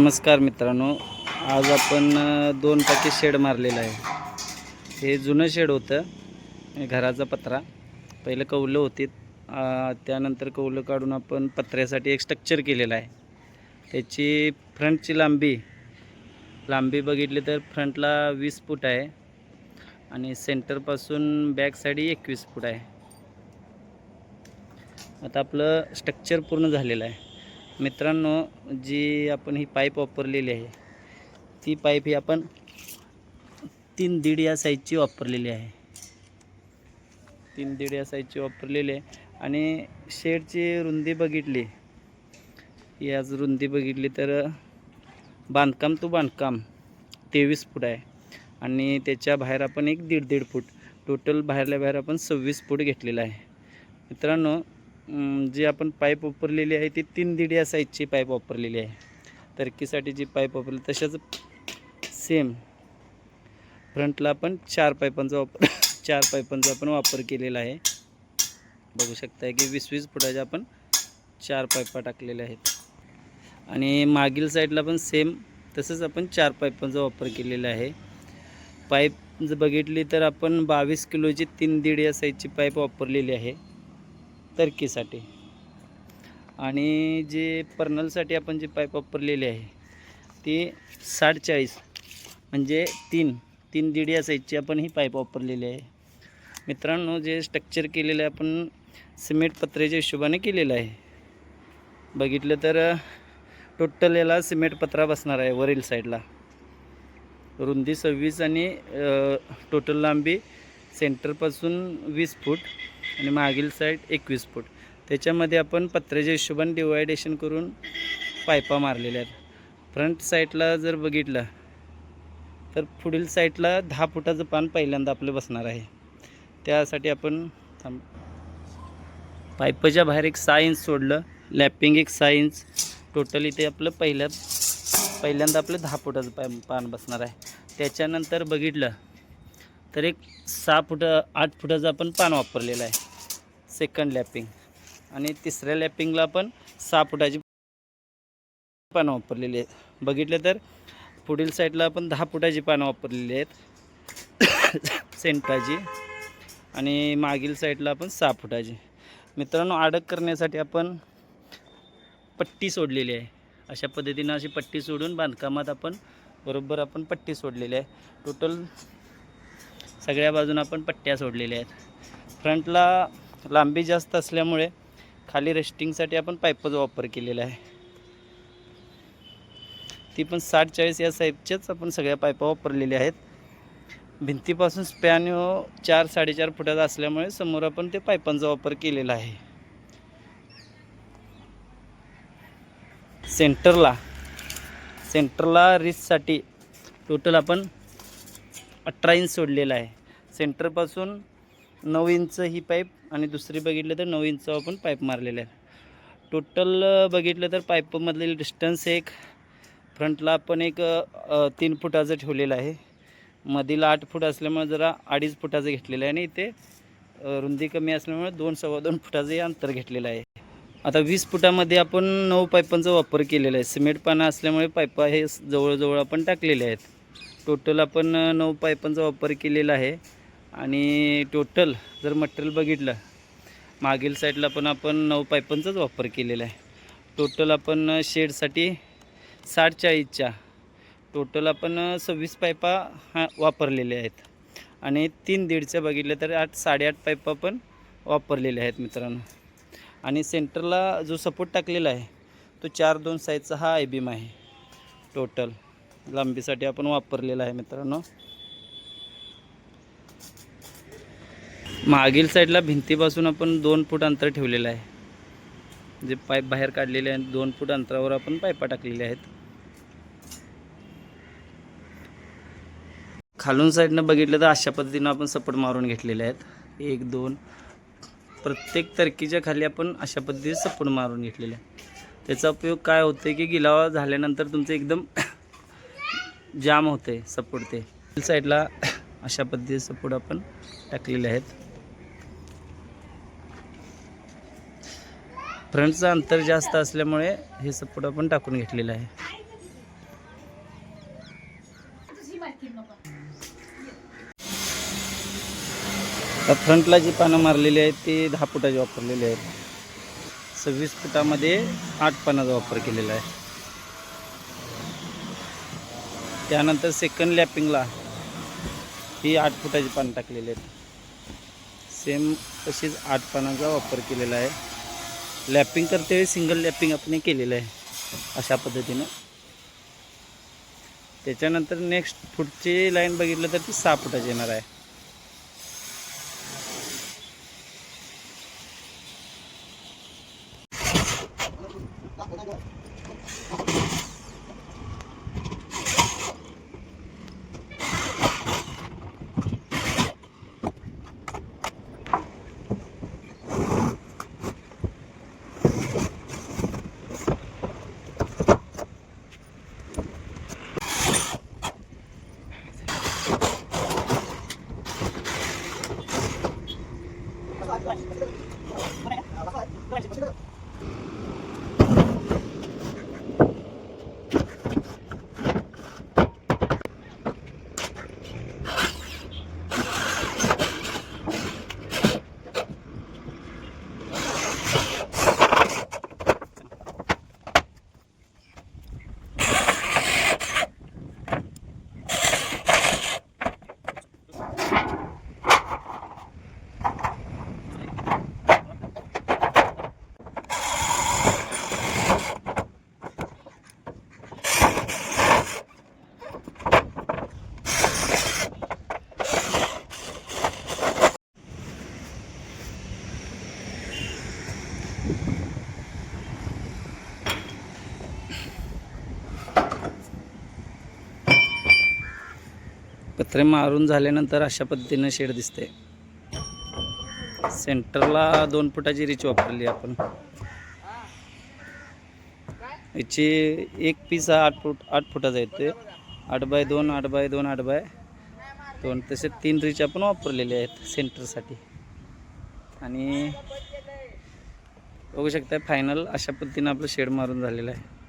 नमस्कार मित्रांनो आज आपण दोन टाकी शेड मारलेलं आहे. हे जुनं शेड होतं घराचा पत्रा. पहिलं कौलं होती त्यानंतर कौलं काढून आपण पत्र्यासाठी एक स्ट्रक्चर केलेलं आहे. त्याची फ्रंटची लांबी लांबी बघितली तर फ्रंटला वीस फूट आहे आणि सेंटरपासून बॅक साईड एकवीस फूट आहे. आता आपलं स्ट्रक्चर पूर्ण झालेलं आहे. मित्रांनो जी आपण ही पाईप वापरलेली आहे ती पाईप ही आपण तीन दीड या साईजची वापरलेली आहे. तीन दीड या साईजची वापरलेली आहे. आणि शेडची रुंदी बघितली. याच रुंदी बघितली तर बांधकाम टू बांधकाम तेवीस फूट आहे. आणि त्याच्या बाहेर आपण एक दीड दीड फूट. टोटल बाहेरल्या बाहेर आपण सव्वीस फूट घेतलेलं आहे. मित्रांनो जी आपण पाईप वापरलेली आहे ती तीन दीड या साईजची पाईप वापरलेली आहे. तरकीसाठी जी पाईप वापरली तशाच सेम फ्रंटला आपण चार पाईपांचा वापर चार पाईपांचा आपण वापर केलेला आहे. बघू शकता की वीस वीस फुटाच्या आपण चार पाईपा टाकलेल्या आहेत. आणि मागील साईडला पण सेम तसंच आपण चार पाईपांचा वापर केलेला आहे. पाईप जर बघितली तर आपण बावीस किलोची तीन दीड या साईजची पाईप वापरलेली आहे. तरकीसाठी. आणि जे पर्नलसाठी आपण जे पाईप वापरलेली आहे ती साडेचाळीस म्हणजे तीन तीन दीड या साईजची आपण ही पाईप वापरलेली आहे. मित्रांनो जे स्ट्रक्चर केलेलं आहे आपण सिमेंट पत्र्याच्या हिशोबाने केलेलं आहे. बघितलं तर टोटल याला सिमेंट पत्रा बसणार आहे वरील साईडला रुंदी सव्वीस आणि टोटल लांबी सेंटरपासून वीस फूट. आणि मागील साईड एकवीस फूट. त्याच्यामध्ये आपण पत्र्याच्या हिशोबाने डिवायडेशन करून पायपा मारलेल्या आहेत. फ्रंट साईडला जर बघितलं तर पुढील साईडला दहा फुटाचं पान पहिल्यांदा आपलं बसणार आहे. त्यासाठी आपण थांब. पाईपच्या बाहेर एक सहा इंच सोडलं. लॅपिंग एक सहा इंच टोटल इथे आपलं पहिल्या पहिल्यांदा आपलं दहा फुटाचं पाय पान बसणार आहे. त्याच्यानंतर बघितलं तर एक सहा फुट आठ फुटाचं आपण पान वापरलेलं आहे. सेकंड लॅपिंग आणि तिसऱ्या लॅपिंगला आपण सहा फुटाची पानं वापरलेली आहेत. बघितलं तर पुढील साईडला आपण दहा फुटाची पानं वापरलेली आहेत. सेंटाची आणि मागील साईडला आपण सहा फुटाची. मित्रांनो अडक करण्यासाठी आपण पट्टी सोडलेली आहे. अशा पद्धतीनं अशी पट्टी सोडून बांधकामात आपण बरोबर आपण पट्टी सोडलेली आहे. टोटल सगळ्या बाजूनं आपण पट्ट्या सोडलेल्या आहेत. फ्रंटला लांबी जास्त असल्यामुळे खाली रेस्टिंगसाठी आपण पाईपचा वापर केलेला आहे. ती पण साठ चाळीस या साईजच्याच आपण सगळ्या पाईपा वापरलेल्या आहेत. भिंतीपासून स्पॅन हो चार साडेचार फुटाचा असल्यामुळे समोर आपण ते पाईपांचा वापर केलेला आहे. सेंटरला सेंटरला रिससाठी टोटल आपण अठरा इंच सोडलेला आहे. सेंटरपासून नऊ इंच ही पाईप आणि दुसरी बघितलं तर नऊ इंच आपण पाईप मारलेले आहे टोटल बघितलं तर पाईपमधील डिस्टन्स एक फ्रंटला आपण एक तीन फुटाचं ठेवलेलं आहे. मधील आठ फूट असल्यामुळे जरा अडीच फुटाचं घेतलेलं आहे आणि इथे रुंदी कमी असल्यामुळे दोन सव्वा दोन फुटाचं हे अंतर घेतलेलं आहे. आता वीस फुटामध्ये आपण नऊ पाईपांचा वापर केलेला आहे. सिमेंट पानं असल्यामुळे पाईपा हे जवळजवळ आपण टाकलेले आहेत. टोटल आपण नऊ पाईपांचा वापर केलेला आहे. आणि टोटल जर मटेरियल बघितलं मागील साईडला पण आपण नऊ पायपांचाच वापर केलेला आहे. टोटल आपण शेडसाठी साठ चाळीसच्या टोटल आपण सव्वीस पायपा हा वापरलेल्या आहेत. आणि तीन दीडच्या बघितलं तर आठ साडेआठ पायपा पण वापरलेल्या आहेत मित्रांनो. आणि सेंटरला जो सपोर्ट टाकलेला आहे तो चार दोन साईजचा हा आय बीम आहे. टोटल लांबीसाठी आपण वापरलेला आहे मित्रांनो. मागील साईडला भिंतीपासून आपण दोन फूट अंतर ठेवलेलं आहे. जे पाईप बाहेर काढलेले आहेत दोन फूट अंतरावर आपण पाईपा टाकलेल्या आहेत. खालून साईडनं बघितलं तर अशा पद्धतीनं आपण सपोर्ट मारून घेतलेले आहेत. एक दोन. प्रत्येक तरकीच्या खाली आपण अशा पद्धतीने सपोर्ट मारून घेतलेले आहे त्याचा उपयोग काय होतो की गिलावा झाल्यानंतर तुमचं एकदम जाम होते सपोर्ट ते. साईडला अशा पद्धतीचे सपोर्ट आपण टाकलेले आहेत. फ्रंटचं अंतर जास्त असल्यामुळे हे सपोर्ट आपण टाकून घेतलेलं आहे. फ्रंटला जी पानं मारलेली आहेत ती दहा फुटाची वापरलेली आहेत. सव्वीस फुटामध्ये आठ पानाचा वापर केलेला आहे. त्यानंतर सेकंड लॅपिंगला ही आठ फुटाची पानं टाकलेली आहेत. सेम तशीच आठ पानाचा वापर केलेला आहे. लॅपिंग करते वेळी सिंगल लॅपिंग आपण केलेलं आहे अशा पद्धतीनं. त्याच्यानंतर नेक्स्ट पुढची लाईन बघितलं तर ती सहा फुटाची येणार आहे. पत्रे मारून झाल्यानंतर अशा पद्धतीनं शेड दिसते सेंटरला दोन फुटाची रिच वापरली आपण. याची एक पीस हा आठ फूट आठ फुटाचा येते आठ बाय दोन आठ बाय दोन आठ बाय दोन. तसे तीन रिच आपण वापरलेले आहेत सेंटरसाठी. आणि बघू शकता फायनल अशा पद्धतीनं आपलं शेड मारून झालेलं आहे.